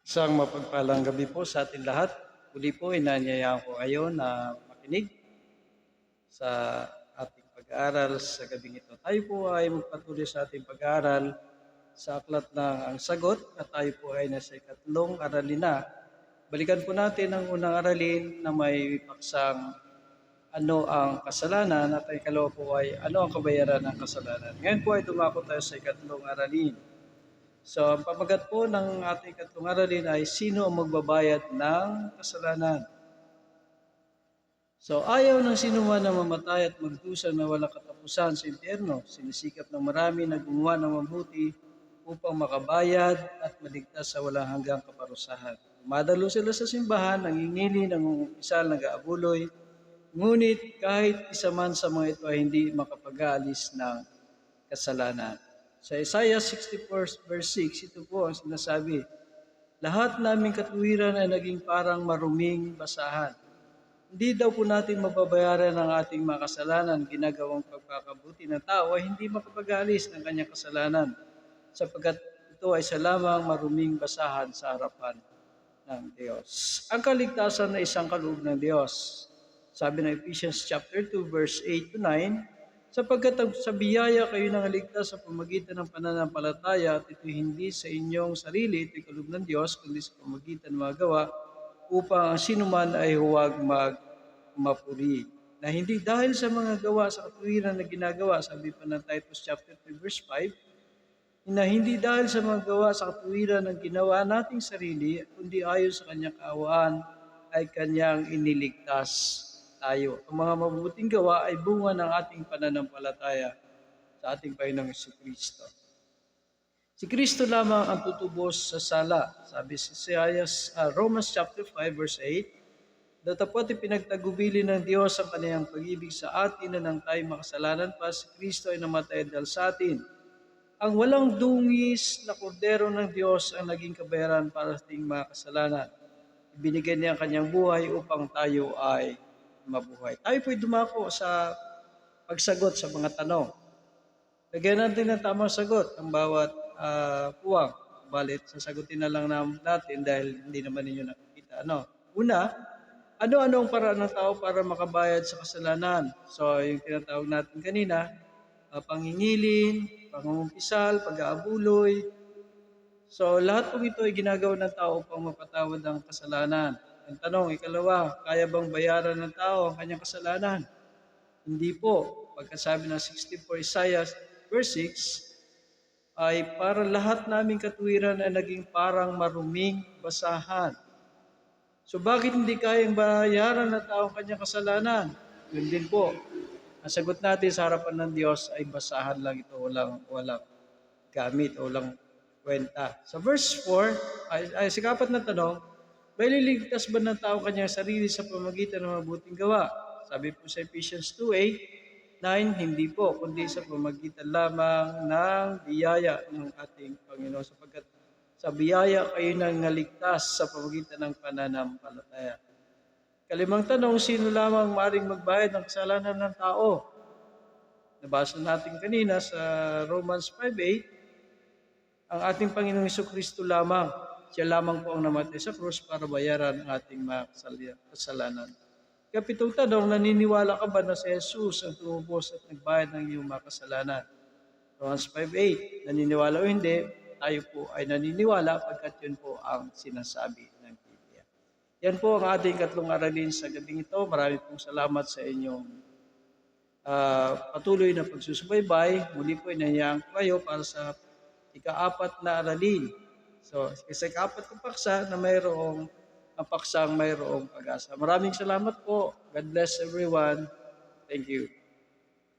Isang mapagpalang gabi po sa ating lahat. Muli po, inanyayaan ko kayo na makinig sa ating pag-aaral sa gabing ito. Tayo po ay magpatuloy sa ating pag-aaral sa aklat ng ang sagot at tayo po ay nasa ikatlong aralin na. Balikan po natin ang unang aralin na may paksang ano ang kasalanan at ikalawa po ay ano ang kabayaran ng kasalanan. Ngayon po ay dumako tayo sa ikatlong aralin. So, ang pamagat po ng ating ikatlong aralin ay sino ang magbabayad ng kasalanan. So, ayaw ng sino man na mamatay at magdusa na walang katapusan sa impyerno. Sinisikap ng marami na gumawa ng mabuti upang makabayad at maligtas sa walang hanggang kaparusahan. Madalo sila sa simbahan, nangingili, nangungupisal, nag-aabuloy, ngunit kahit isa man sa mga ito ay hindi makapag-aalis ng kasalanan. Sa Isaiah 64 verse 6, ito po ang sinasabi, Lahat naming katuwiran ay naging parang maruming basahan. Hindi daw po natin mababayaran ang ating mga kasalanan, ginagawang pagkakabuti ng tao ay hindi makapag-alis ng kanyang kasalanan, sapagkat ito ay sa lamang maruming basahan sa harapan ng Diyos. Ang kaligtasan na isang kaloob ng Diyos. Sabi ng Ephesians chapter 2 verse 8 to 9, sapagkat sa biyaya kayo nang ligtas sa pamagitan ng pananampalataya at ito hindi sa inyong sarili, ito'y kaloob ng Diyos, kundi sa pamagitan ng mga gawa, upang ang sinuman ay huwag magmapuri. Na hindi dahil sa mga gawa sa katuwiran na ginagawa, sabi pa ng Titus chapter 3 verse 5, na hindi dahil sa mga gawa sa katuwiran ng ginawa nating sarili, kundi ayon sa kanyang kaawaan ay kanyang iniligtas tayo. Ang mga mabubuting gawa ay bunga ng ating pananampalataya sa ating Panginoong si Kristo. Si Kristo lamang ang tutubos sa sala. Sabi si Isaiah, uh, Romans chapter 5 verse 8, Datapot ipinagtagubili ng Diyos ang kaniyang pag-ibig sa atin na nang tayo makasalanan pa, si Kristo ay namatay dahil sa atin. Ang walang dungis na kordero ng Diyos ang naging kabayaran para sa ating mga kasalanan. Ibinigay niya ang kanyang buhay upang tayo ay mabuhay. Tayo po'y dumako sa pagsagot sa mga tanong. Lagyan natin ng tamang sagot ang bawat uh, puwang. Balit, sasagutin na lang natin dahil hindi naman ninyo nakikita. Ano? Una, ano-ano ang paraan ng tao para makabayad sa kasalanan? So, yung tinatawag natin kanina, uh, pangingilin, pangungumpisal, pag-aabuloy. So, lahat po ito ay ginagawa ng tao upang mapatawad ang kasalanan. Ang tanong, ikalawa, kaya bang bayaran ng tao ang kanyang kasalanan? Hindi po. Pagkasabi ng 64 Isaiah verse 6, ay para lahat naming katuwiran ay naging parang maruming basahan. So bakit hindi kayang bayaran ng tao ang kanyang kasalanan? Yun din po. Ang sagot natin sa harapan ng Diyos ay basahan lang ito, walang, walang gamit, walang kwenta. Sa verse 4, ay, ay sikapat na tanong, may liligtas ba ng tao kanyang sarili sa pamagitan ng mabuting gawa? Sabi po sa Ephesians 2.8, 9, hindi po, kundi sa pamagitan lamang ng biyaya ng ating Panginoon sapagkat sa biyaya kayo nang naligtas sa pamagitan ng pananampalataya. Kalimang tanong, sino lamang maring magbayad ng kasalanan ng tao? Nabasa natin kanina sa Romans 5.8, ang ating Panginoong Heso Kristo lamang, siya lamang po ang namatay sa krus para bayaran ang ating mga kasal- kasalanan. Kapitong tanong, naniniwala ka ba na si Jesus ang tumubos at nagbayad ng iyong mga kasalanan? Romans 5.8, naniniwala o hindi, tayo po ay naniniwala pagkat yun po ang sinasabi ng Biblia. Yan po ang ating katlong aralin sa gabing ito. Marami pong salamat sa inyong ah, patuloy na pagsusubaybay. Muli po inahiyaan ko kayo para sa ikaapat na aralin. So, sa ikaapat na paksa na mayroong ang paksang mayroong pag-asa. Maraming salamat po. God bless everyone. Thank you.